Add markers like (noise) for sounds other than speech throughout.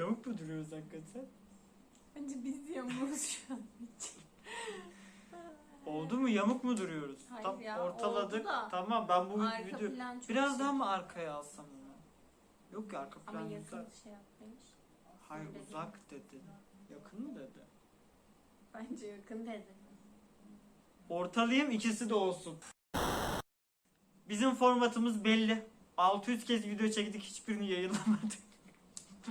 Yamuk mu duruyoruz hakikaten? Bence biz yamuğuz şu an. Oldu mu? Yamuk mu duruyoruz? Hayır Tam ya, ortaladık. oldu da. Tamam ben bu Arka video plan çok biraz şey. daha mı arkaya alsam onu? Yok ya arka Ama plan yakın güzel. şey yapmış. Hayır Öyle uzak dedi. Yakın mı dedi? Bence yakın dedi. Ortalayayım ikisi de olsun. Bizim formatımız belli. 600 kez video çektik hiçbirini yayınlamadık.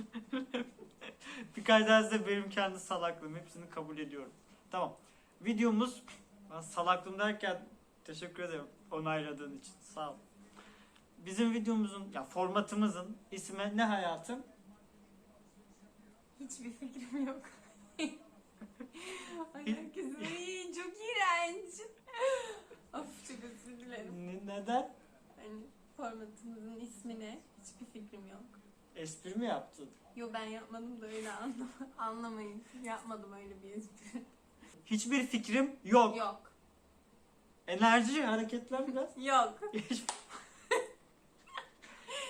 (laughs) Birkaç tanesi de benim kendi salaklığım. Hepsini kabul ediyorum. Tamam. Videomuz ben salaklığım derken teşekkür ederim onayladığın için. Sağ ol. Bizim videomuzun ya formatımızın ismi ne hayatım? Hiçbir fikrim yok. (laughs) Ay herkes "Ay, çok iğrenç. (laughs) of çok özür dilerim. Ne- neden? Hani formatımızın ismi ne? Hiçbir fikrim yok. Espri mi yaptın? Yo ben yapmadım da öyle anla anlamayın. Yapmadım öyle bir espri. Hiçbir fikrim yok. Yok. Enerji hareketler biraz. (laughs) Yok. Hiç-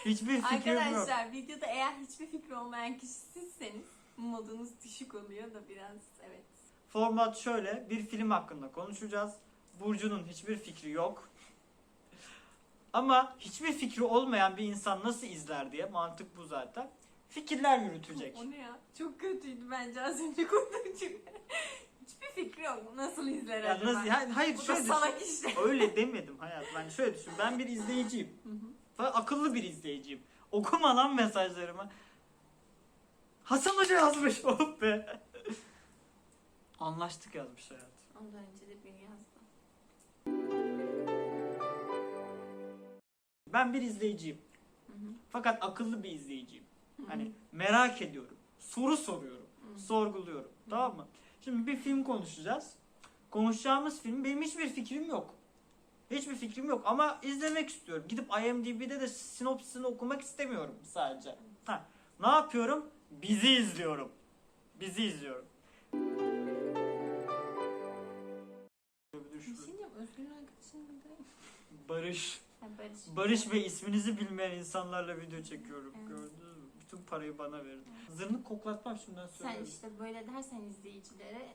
Hiçbir fikrim yok. Arkadaşlar videoda eğer hiçbir fikri olmayan kişi sizseniz modunuz düşük oluyor da biraz evet. Format şöyle. Bir film hakkında konuşacağız. Burcu'nun hiçbir fikri yok. Ama hiçbir fikri olmayan bir insan nasıl izler diye mantık bu zaten. Fikirler yürütecek. O ne ya? Çok kötüydü bence az önce kurduğum cümle. Hiçbir fikri yok. Nasıl izler Ya acaba? nasıl, hayır, hayır Bu da şöyle düşün. salak işte. Öyle demedim hayat. Ben şöyle düşün. Ben bir izleyiciyim. Hı akıllı bir izleyiciyim. Okuma lan mesajlarımı. Hasan Hoca yazmış. (laughs) Oh be. Anlaştık yazmış hayat. Ondan önce de bir yazdım. Ben bir izleyiciyim. Hı hı. Fakat akıllı bir izleyiciyim. Hı hı. Hani merak ediyorum. Soru soruyorum. Hı. Sorguluyorum. Tamam mı? Şimdi bir film konuşacağız. Konuşacağımız film benim hiçbir fikrim yok. Hiçbir fikrim yok ama izlemek istiyorum. Gidip IMDb'de de sinopsisini okumak istemiyorum sadece. Ha, ne yapıyorum? Bizi izliyorum. Bizi izliyorum. Özgür'ün arkadaşının adı Barış. Ha, Barış. Barış ve isminizi bilmeyen insanlarla video çekiyorum. Evet. Gördünüz mü? Bütün parayı bana verin. Zırnık koklatmam şimdiden Sen söylüyorum. işte böyle dersen izleyicilere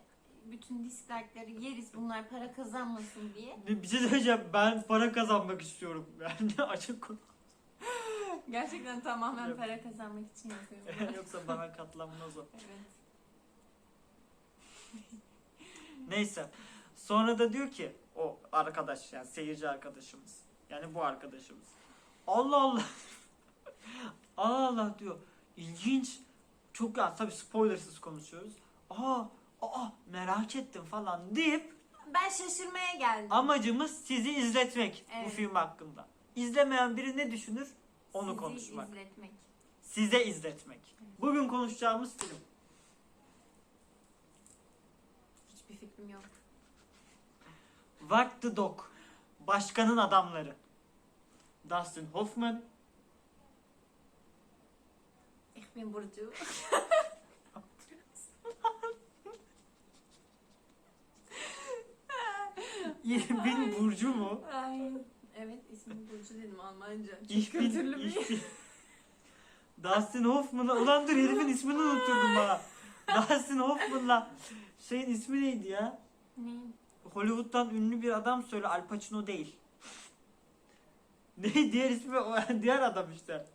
bütün dislike'ları yeriz bunlar para kazanmasın diye. Bir bir şey söyleyeceğim. Ben para kazanmak istiyorum. (laughs) Yani açık konu. (laughs) Gerçekten tamamen Yok. para kazanmak için yapıyorum. (laughs) Yoksa bana katlanmaz o. evet. Neyse. Sonra da diyor ki o arkadaş yani seyirci arkadaşımız. Yani bu arkadaşımız. Allah Allah. (laughs) Allah Allah diyor. İlginç. Çok ya tabii spoilersız konuşuyoruz. Aa, aa merak ettim falan deyip Ben şaşırmaya geldim. amacımız sizi izletmek bu Evet. film hakkında. İzlemeyen biri ne düşünür? Onu Sizi konuşmak. izletmek. Size izletmek. Bugün konuşacağımız film. Hiçbir fikrim yok. What the Dog. Başkanın adamları. Dustin Hoffman. Ich bin Burcu. bin Burcu mu? Ay. Evet ismini Burcu dedim Almanca. Çok Ich bin, kültürlü bir. ich bin. Dustin Hoffman'la ulan dur herifin ismini unutturdum ha. Dustin Hoffman'la şeyin ismi neydi ya? Ne? Hollywood'dan ünlü bir adam söyle Al Pacino değil. (laughs) Ne diğer ismi o (laughs) diğer adam işte.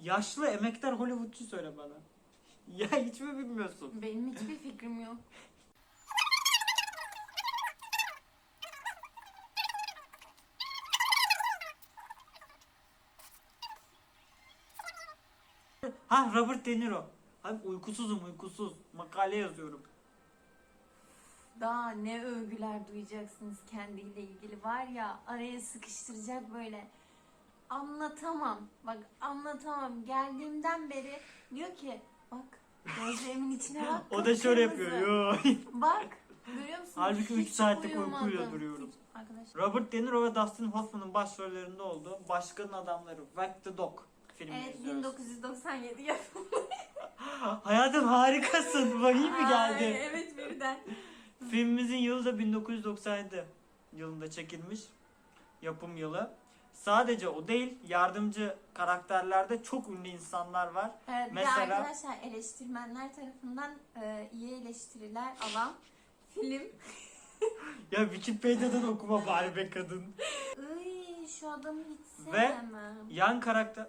Yaşlı emektar Hollywoodçu söyle bana. (laughs) Ya hiç mi bilmiyorsun? Benim hiçbir fikrim yok. Ha Robert De Niro. Abi uykusuzum uykusuz. Makale yazıyorum. Daha ne övgüler duyacaksınız kendiyle ilgili var ya araya sıkıştıracak böyle. Anlatamam. Bak anlatamam. Geldiğimden beri diyor ki bak gözlerimin içine bak. (laughs) O da şöyle yapıyor. Yo. (laughs) Bak görüyor musun? Halbuki üç Hiç saatlik uyumadım. uykuyla duruyorum. Arkadaşlar. Robert De Niro ve Dustin Hoffman'ın başrollerinde olduğu Başkanın Adamları Whack the Dog filmini Evet izliyoruz. 1997 yapımı. (laughs) Hayatım harikasın. Vahiy mi Ay, geldi? Evet birden. Filmimizin yılı da 1997 yılında çekilmiş. Yapım yılı. Sadece o değil, yardımcı karakterlerde çok ünlü insanlar var. Ee, bir de Mesela- arkadaşlar eleştirmenler tarafından e, iyi eleştiriler alan film. (laughs) Ya Wikipedia'dan okuma bari be kadın. Iy, şu adamı hiç Ve- sevmem. Yan karakter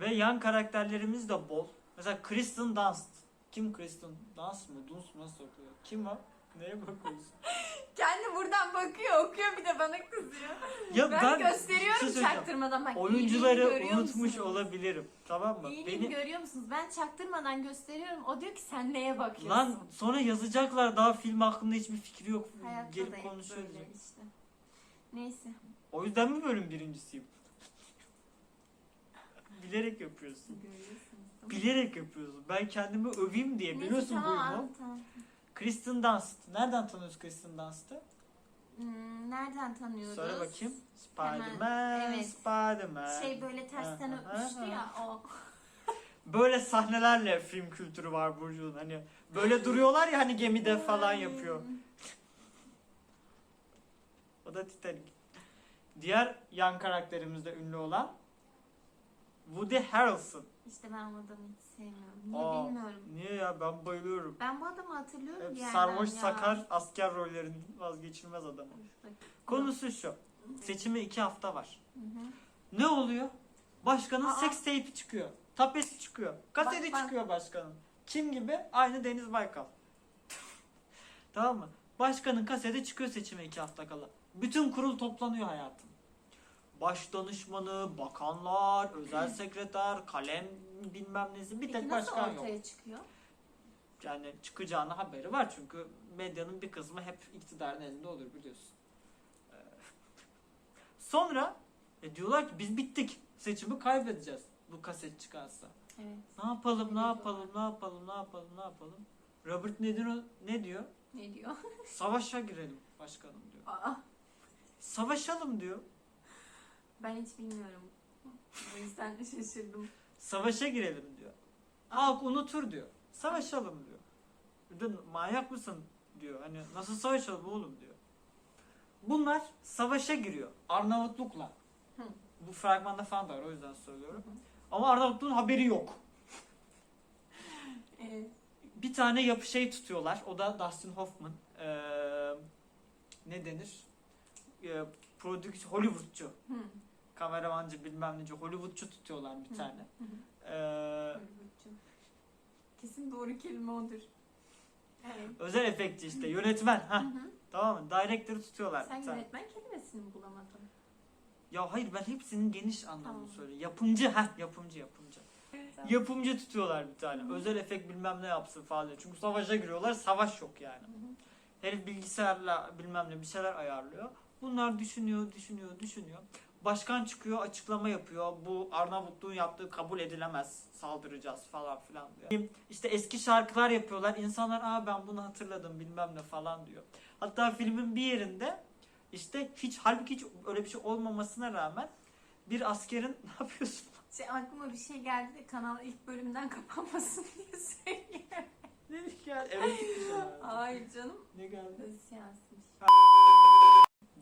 ve yan karakterlerimiz de bol. Mesela Kristen Dunst. Kim Kristen Dunst mı? Dunst mu nasıl okuyor? Kim o? Neye bakıyorsun? (laughs) Kendi buradan bakıyor, okuyor bir de bana kızıyor. Ya ben, şey gösteriyorum söyleyeceğim. çaktırmadan bak. Oyuncuları görüyor unutmuş musunuz? olabilirim. Tamam mı? İyiliğini Beni görüyor musunuz? Ben çaktırmadan gösteriyorum. O diyor ki sen neye bakıyorsun? lan sonra yazacaklar daha film hakkında hiçbir fikri yok. Hayatta da Gelip hep konuşuyoruz. böyle işte. Neyse. O yüzden mi bölüm birincisiyim? (laughs) Bilerek yapıyorsun. Görüyorsunuz. Bilerek yapıyorsun. Ben kendimi öveyim diye. Neyse, Biliyorsun tamam, bu anlat, tamam. Kristen Dunst. Nereden tanıyoruz Kristen Dunst'ı? Hmm, nereden tanıyoruz? Söyle bakayım. Spider-Man, evet. Spider-Man. Şey böyle tersten öpmüştü ya o. Böyle sahnelerle film kültürü var Burcu'nun. Hani böyle duruyorlar ya hani gemide falan yapıyor. O da Titanic. Diğer yan karakterimizde ünlü olan Woody Harrelson. İşte ben o adamı hiç sevmiyorum. Niye Aa, bilmiyorum. Niye ya ben bayılıyorum. Ben bu adamı hatırlıyorum Hep bir yerden sarhoş ya. sakar asker rollerinin vazgeçilmez adamı. Konusu şu. Seçime iki hafta var. Hı hı. Ne oluyor? Başkanın Aa. seks teypi çıkıyor. Tapesi çıkıyor. Kaseti Bak, bak. çıkıyor başkanın. Kim gibi? Aynı Deniz Baykal. (laughs) tamam mı? Başkanın kaseti çıkıyor seçime iki hafta kala. Bütün kurul toplanıyor hayatım. Baş danışmanı, bakanlar, özel (clears throat) sekreter, kalem bilmem nesi. Bir Peki tek nasıl başkan yok. ortaya çıkıyor? Yani çıkacağını haberi var çünkü medyanın bir kısmı hep iktidarın elinde olur biliyorsun. Ee, (laughs) Sonra e, diyorlar ki biz bittik. Seçimi kaybedeceğiz bu kaset çıkarsa. Evet. Ne yapalım, ne yapalım, ne yapalım, ne yapalım, ne yapalım? Robert ne diyor? Ne diyor? Savaşa girelim başkanım diyor. Aa, Savaşalım diyor. Ben hiç bilmiyorum. O yüzden de (laughs) şaşırdım. Savaşa girelim diyor. Halk unutur diyor. Savaşalım diyor. Bir de manyak mısın diyor. Hani nasıl savaşalım oğlum diyor. Bunlar savaşa giriyor. Arnavutlukla. Hı. Bu fragmanda falan da var o yüzden söylüyorum. Hı. Ama Arnavutluğun haberi yok. (laughs) Evet. Bir tane yapı şey tutuyorlar. O da Dustin Hoffman. Ee, ne denir? Ee, prodüksiyon Hollywoodçu. Hı. Kameramancı bilmem neci Hollywoodçu tutuyorlar bir tane. Ee. Kesin doğru kelime odur. Evet. özel efektçi işte yönetmen. Hı. Tamam mı? Director'ı tutuyorlar Sen bir tane. yönetmen kelimesini mi bulamadın? Ya hayır ben hepsinin geniş anlamını Tamam. söylüyorum. Yapımcı ha yapımcı yapımcı. Tamam. Yapımcı tutuyorlar bir tane. Özel efekt bilmem ne yapsın falan diye. Çünkü savaşa giriyorlar. Savaş yok yani. Hı hı. Herif bilgisayarla bilmem ne bir şeyler ayarlıyor. Bunlar düşünüyor, düşünüyor, düşünüyor. Başkan çıkıyor, açıklama yapıyor. Bu Arnavutluğun yaptığı kabul edilemez. Saldıracağız falan filan diyor. İşte eski şarkılar yapıyorlar. İnsanlar aa ben bunu hatırladım bilmem ne falan diyor. Hatta filmin bir yerinde işte hiç halbuki hiç öyle bir şey olmamasına rağmen bir askerin (laughs) ne yapıyorsun? Şey, aklıma bir şey geldi de kanal ilk bölümden kapanmasın (laughs) diye söylüyorum. Ne geldi? Evet. Hayır canım. Ne geldi? Siyasmış.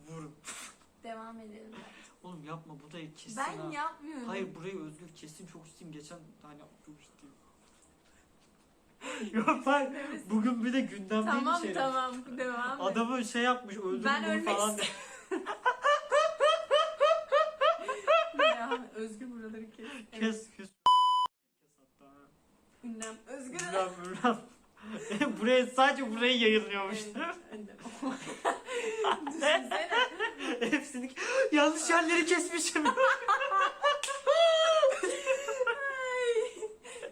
Vurun. Devam edelim. Oğlum yapma bu da kesin Ben ha. yapmıyorum. Hayır burayı Özgür kesin çok isteyeyim. Geçen hani çok isteyeyim. (laughs) Yok Demesin. bugün bir de gündemdeymiş Tamam herif. tamam devam et. Adamı şey yapmış öldürdüm Ben bunu ölmek falan. Ya, (laughs) Özgür buraları kes. Evet. Kes kes. Ünlem. Özgür. Ünlem ünlem. (laughs) Buraya sadece burayı yayınlıyormuş. Evet, hadi. Düşünsene. Hepsini yanlış yerleri kesmişim.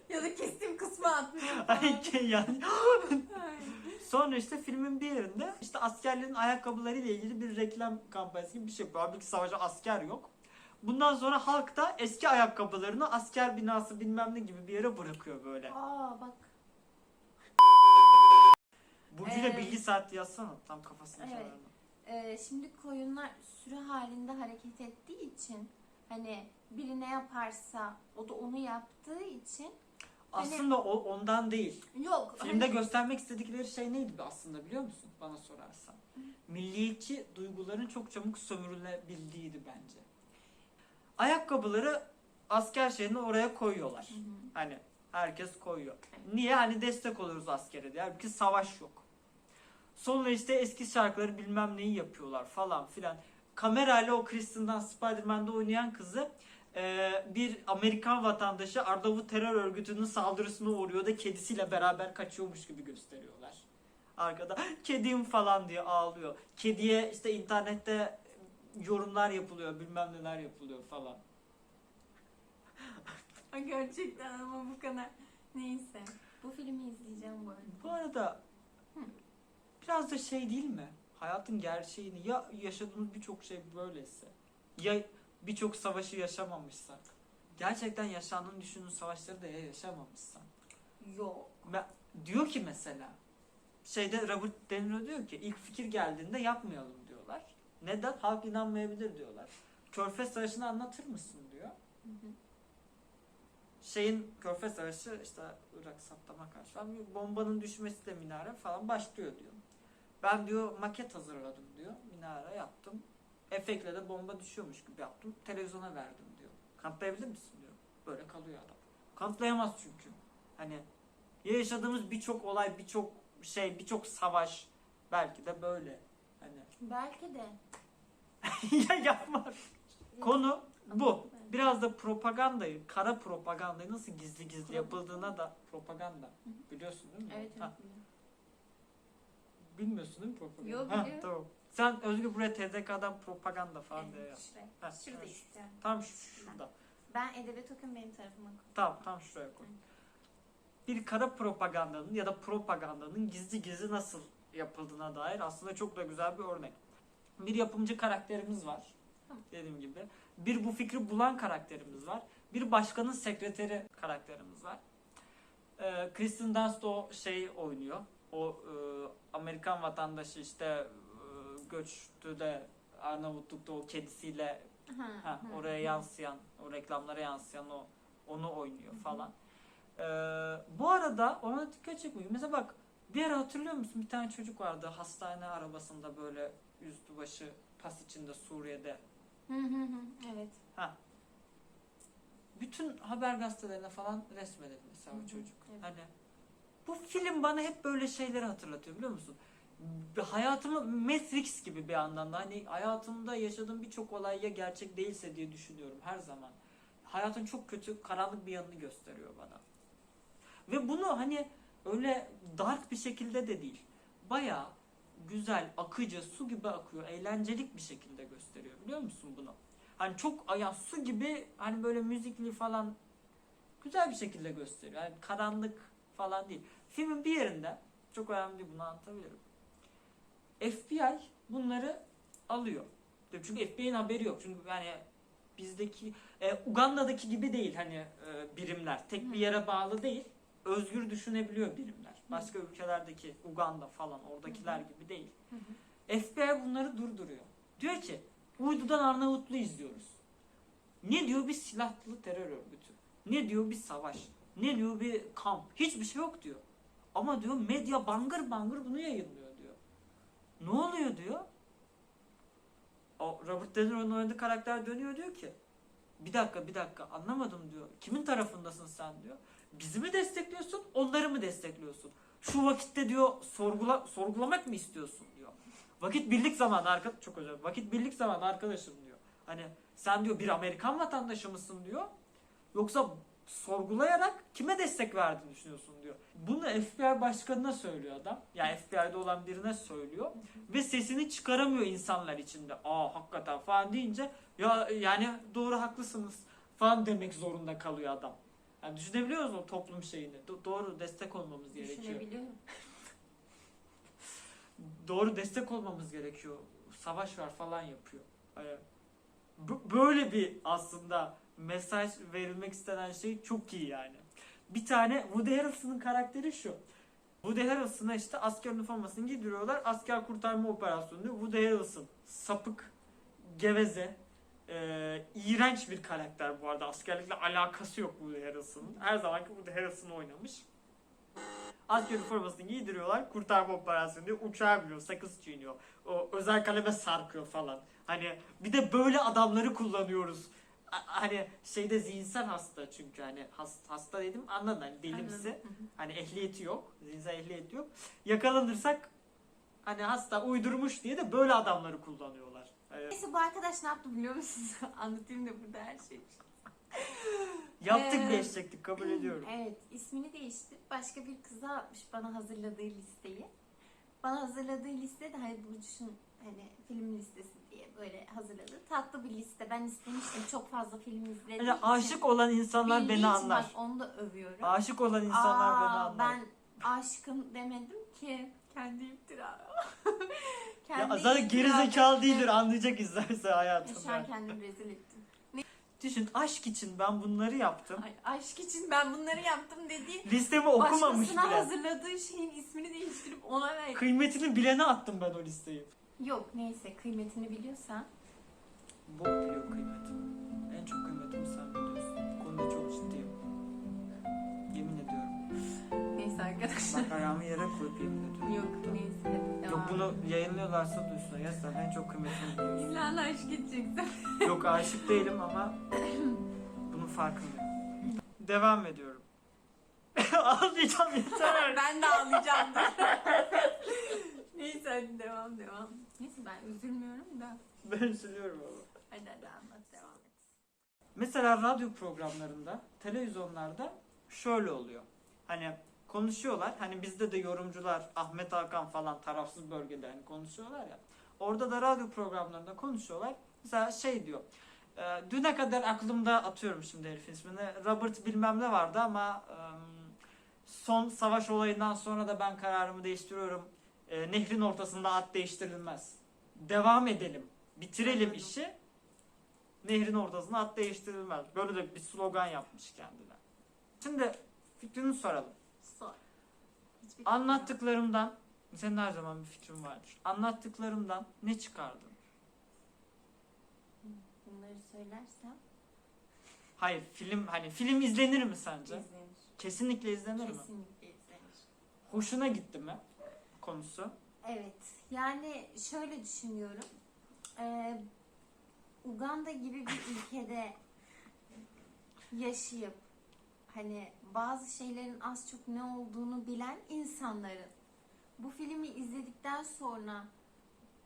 Ya da kestiğim kısmı atmışım. Ay yani. Sonra işte filmin bir yerinde işte askerlerin ayakkabıları ile ilgili bir reklam kampanyası gibi bir şey yapıyor. Halbuki savaşta asker yok. Bundan sonra halk da eski ayakkabılarını asker binası bilmem ne gibi bir yere bırakıyor böyle. Aa bak. Burcu'yla Ee, bilgi saati yazsana tam kafasına Evet. çalarım. Ee, şimdi koyunlar sürü halinde hareket ettiği için hani biri ne yaparsa o da onu yaptığı için Aslında o ondan değil. yok Filmde hani- göstermek istedikleri şey neydi aslında biliyor musun? Bana sorarsan. Milliyetçi duyguların çok çabuk sömürülebildiğiydi bence. Ayakkabıları asker şeyini oraya koyuyorlar. Hı hı. Hani herkes koyuyor. Niye? Hani destek oluruz askere diye. Halbuki savaş yok. Sonra işte eski şarkıları bilmem neyi yapıyorlar falan filan. Kamerayla o Kristen Dunst Spider-Man'de oynayan kızı e, bir Amerikan vatandaşı Arnavut terör örgütünün saldırısına uğruyor da kedisiyle beraber kaçıyormuş gibi gösteriyorlar. Arkada kedim falan diye ağlıyor. Kediye işte internette yorumlar yapılıyor bilmem neler yapılıyor falan. (laughs) Gerçekten ama bu kadar. Neyse. Bu filmi izleyeceğim bu arada. Bu arada Hı. Biraz da şey değil mi? Hayatın gerçeğini ya yaşadığımız birçok şey böyleyse ya birçok savaşı yaşamamışsak gerçekten yaşandığını düşündüğün savaşları da ya yaşamamışsan. Yok. Ben, diyor ki mesela şeyde Robert De Niro diyor ki ilk fikir geldiğinde yapmayalım diyorlar. Neden? Halk inanmayabilir diyorlar. Körfez Savaşı'nı anlatır mısın diyor. Hı hı. şeyin Körfez Savaşı işte Irak Saddam'a karşı falan bombanın düşmesiyle minare falan başlıyor diyor. Ben diyor maket hazırladım diyor. Minare yaptım. Efektle de bomba düşüyormuş gibi yaptım. Televizyona verdim diyor. Kanıtlayabilir misin diyor. Böyle kalıyor adam. Kanıtlayamaz çünkü. Hani ya yaşadığımız birçok olay, birçok şey, birçok savaş belki de böyle. Hani (laughs) Belki de. ya yapma. Konu bu. Biraz da propagandayı, kara propagandayı nasıl gizli gizli yapıldığına da propaganda. Biliyorsun değil mi? Evet evet. Ha, biliyorum. Bilmiyorsun değil mi propaganda? Yo, Ha, biliyorum. tamam. Sen Özgür buraya TDK'dan propaganda falan diye Evet, yap. şuraya. Ha, Şurada ha, istiyorum. Tam şu- şurada. Ben edebiyat okuyorum benim tarafıma koy. Tamam tam şuraya koy. Bir kara propagandanın ya da propagandanın gizli gizli nasıl yapıldığına dair aslında çok da güzel bir örnek. Bir yapımcı karakterimiz var. Dediğim gibi. Bir bu fikri bulan karakterimiz var. Bir başkanın sekreteri karakterimiz var. Ee, Kristen Dunst o şey oynuyor. O e, Amerikan vatandaşı işte e, göçtü de Arnavutluk'ta o kedisiyle Ha, Ha, oraya yansıyan, o reklamlara yansıyan o onu oynuyor falan. Ee, bu arada ona dikkat çekmiyor. Mesela bak bir ara hatırlıyor musun? Bir tane çocuk vardı hastane arabasında böyle üstü başı pas içinde Suriye'de. Hı hı hı. Evet. Ha. Bütün haber gazetelerine falan resmedildi mesela o çocuk. evet. Hani bu film bana hep böyle şeyleri hatırlatıyor biliyor musun? Hayatımı Matrix gibi bir yandan da hani hayatımda yaşadığım birçok olay ya gerçek değilse diye düşünüyorum her zaman. Hayatın çok kötü, karanlık bir yanını gösteriyor bana. Ve bunu hani öyle dark bir şekilde de değil. Baya güzel, akıcı, su gibi akıyor, eğlencelik bir şekilde gösteriyor biliyor musun bunu? Hani çok ya su gibi hani böyle müzikli falan güzel bir şekilde gösteriyor. Yani karanlık falan değil. Filmin bir yerinde çok önemli bunu anlatabilirim. FBI bunları alıyor. Çünkü FBI'nin haberi yok. Çünkü yani bizdeki e, Uganda'daki gibi değil hani e, birimler. Tek bir yere bağlı değil. Özgür düşünebiliyor birimler. Başka ülkelerdeki Uganda falan oradakiler gibi değil. FBI bunları durduruyor. Diyor ki uydudan Arnavutlu izliyoruz. Ne diyor bir silahlı terör örgütü? Ne diyor bir savaş? Ne diyor bir kamp? Hiçbir şey yok diyor. Ama diyor medya bangır bangır bunu yayınlıyor diyor. Ne oluyor diyor. O Robert De Niro'nun oynadığı karakter dönüyor diyor ki bir dakika bir dakika anlamadım diyor. Kimin tarafındasın sen diyor. Bizi mi destekliyorsun onları mı destekliyorsun? Şu vakitte diyor sorgula, sorgulamak mı istiyorsun diyor. Vakit birlik zamanı arka çok özel. Vakit birlik zamanı arkadaşım diyor. Hani sen diyor bir Amerikan vatandaşı mısın diyor. Yoksa sorgulayarak kime destek verdiğini düşünüyorsun diyor. Bunu FBI başkanına söylüyor adam. Yani FBI'de olan birine söylüyor. Ve sesini çıkaramıyor insanlar içinde. Aa hakikaten falan deyince ya yani doğru haklısınız falan demek zorunda kalıyor adam. Yani düşünebiliyor musun o toplum şeyini? Do- doğru destek olmamız gerekiyor. (laughs) Doğru destek olmamız gerekiyor. Savaş var falan yapıyor. Hani böyle bir aslında mesaj verilmek istenen şey çok iyi yani. Bir tane Woody Harrelson'ın karakteri şu. Woody Harrelson'a işte asker üniformasını giydiriyorlar. Asker kurtarma operasyonu diyor. Woody Harrelson sapık, geveze, e, iğrenç bir karakter bu arada. Askerlikle alakası yok Woody Harrelson'ın. Her zamanki Woody Harrelson oynamış. Asker üniformasını giydiriyorlar. Kurtarma operasyonu diyor. Uçağa biniyor. Sakız çiğniyor. O özel kaleme sarkıyor falan. Hani bir de böyle adamları kullanıyoruz. Hani şeyde zihinsel hasta çünkü hani hasta, hasta dedim anladın hani delimsi. Hani ehliyeti yok. Zihinsel ehliyeti yok. Yakalanırsak hani hasta uydurmuş diye de böyle adamları kullanıyorlar. Hani Neyse bu arkadaş ne yaptı biliyor musunuz? (laughs) Anlatayım da burada her şeyi. yaptık Ee, değişecektik kabul (clears throat) ediyorum. Evet, ismini değiştirip başka bir kıza atmış bana hazırladığı listeyi. Bana hazırladığı liste de hani Burcu'nun hani film listesi böyle hazırladı. Tatlı bir liste. Ben istemiştim. Çok fazla film izlediğim Hani için. aşık olan insanlar Bildiği beni için anlar. Bak onu da övüyorum. Aşık olan insanlar Aa, beni anlar. Ben aşkım demedim ki. Kendi iftira. (laughs) ya zaten geri iftira zekalı ettim. değildir anlayacak izlerse Ya Şu an kendimi rezil ettim. Düşün aşk için ben bunları yaptım. Ay, aşk için ben bunları yaptım dediği Listemi okumamış başkasına bile. hazırladığı şeyin ismini değiştirip ona ver. Kıymetini bilene attım ben o listeyi. Yok neyse kıymetini biliyorsan. Bok biliyor kıymetimi. En çok kıymetimi sen biliyorsun. Bu konuda çok ciddiyim. Yemin ediyorum. Neyse arkadaşlar. Bak ayağımı yere koyup yemin ediyorum. Yok neyse Yok devam. bunu yayınlıyorlarsa duysun. Ya sen en çok kıymetini biliyorsun. İlan aşk edeceksin. (laughs) Yok aşık değilim ama bunun farkındayım. Devam ediyorum. (laughs) Ağlayacağım yeter. ben de ağlayacağım. (laughs) neyse hadi devam devam. Neyse ben üzülmüyorum da. (laughs) Ben üzülüyorum ama. Hadi hadi anlat devam et. Mesela radyo programlarında, televizyonlarda şöyle oluyor. Hani konuşuyorlar. Hani bizde de yorumcular Ahmet Hakan falan tarafsız bölgede hani konuşuyorlar ya. Orada da radyo programlarında konuşuyorlar. Mesela şey diyor. e, Düne kadar aklımda atıyorum şimdi herifin ismini. Robert bilmem ne vardı ama e, son savaş olayından sonra da ben kararımı değiştiriyorum. E, Nehrin ortasında at değiştirilmez. Devam edelim. Bitirelim işi. Nehrin ortasında at değiştirilmez. Böyle de bir slogan yapmış kendine. Şimdi fikrini soralım. Sor. Hiçbir. Anlattıklarımdan, senin her zaman bir fikrin vardır. Anlattıklarımdan ne çıkardın? Bunları söylersem Hayır, film hani film izlenir mi sence? izlenir. Kesinlikle izlenir mi? Kesinlikle izlenir. Hoşuna gitti mi konusu? Evet. Yani şöyle düşünüyorum. Ee, Uganda gibi bir ülkede yaşayıp hani bazı şeylerin az çok ne olduğunu bilen insanların bu filmi izledikten sonra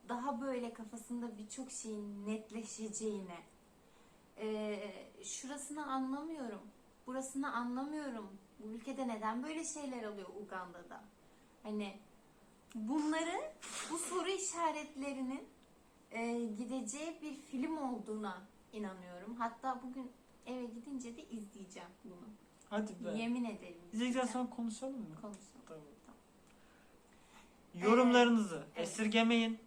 daha böyle kafasında birçok şeyin netleşeceğine ee, şurasını anlamıyorum, burasını anlamıyorum. Bu ülkede neden böyle şeyler oluyor Uganda'da? Hani bunları bu soru işaretlerinin e, gideceği bir film olduğuna inanıyorum. Hatta bugün eve gidince de izleyeceğim bunu. Hadi be. Yemin ederim. İzledikten sonra konuşalım mı? Konuşalım. Tamam. Tamam. Yorumlarınızı evet. esirgemeyin.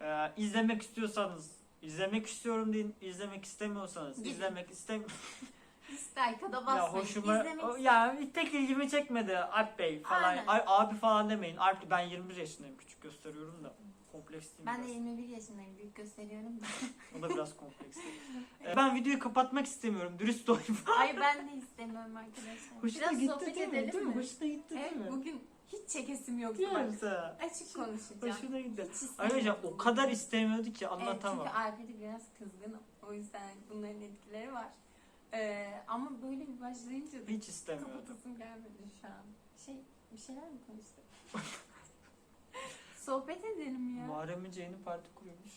Ee, izlemek istiyorsanız izlemek istiyorum deyin. İzlemek istemiyorsanız Gidin. izlemek istem (laughs) Dislike'a da ya hoşuma İzlemek o- ya pek ilgimi çekmedi Alp Bey falan. Aynen. Ay- abi falan demeyin. Alp ben 21 yaşındayım küçük gösteriyorum da kompleksliyim Ben de biraz. 21 yaşındayım. Büyük gösteriyorum da. O da biraz kompleksli. Ee, ben videoyu kapatmak istemiyorum. Dürüst olayım. (laughs) Ay ben de istemiyorum arkadaşlar. Hoşuna Biraz gitti sohbet değil mi? edelim Değil mi? mi? Hoşuna gitti değil Evet mi? bugün hiç çekesim yoktu bak. sana. Açık konuşacağım. Hoşuna gitti. Hiç Arkadaşlar istemiyordum o kadar istemiyordu ki Evet, anlatamam. çünkü Alper'de biraz kızgınım. O yüzden bunların etkileri var. Ee, ama böyle bir başlayınca da Hiç istemiyordum. kapatasım gelmedi şu an. Şey, bir şeyler mi konuştuk? (laughs) Sohbet edelim ya. Muharrem İnce yeni parti kuruyormuş.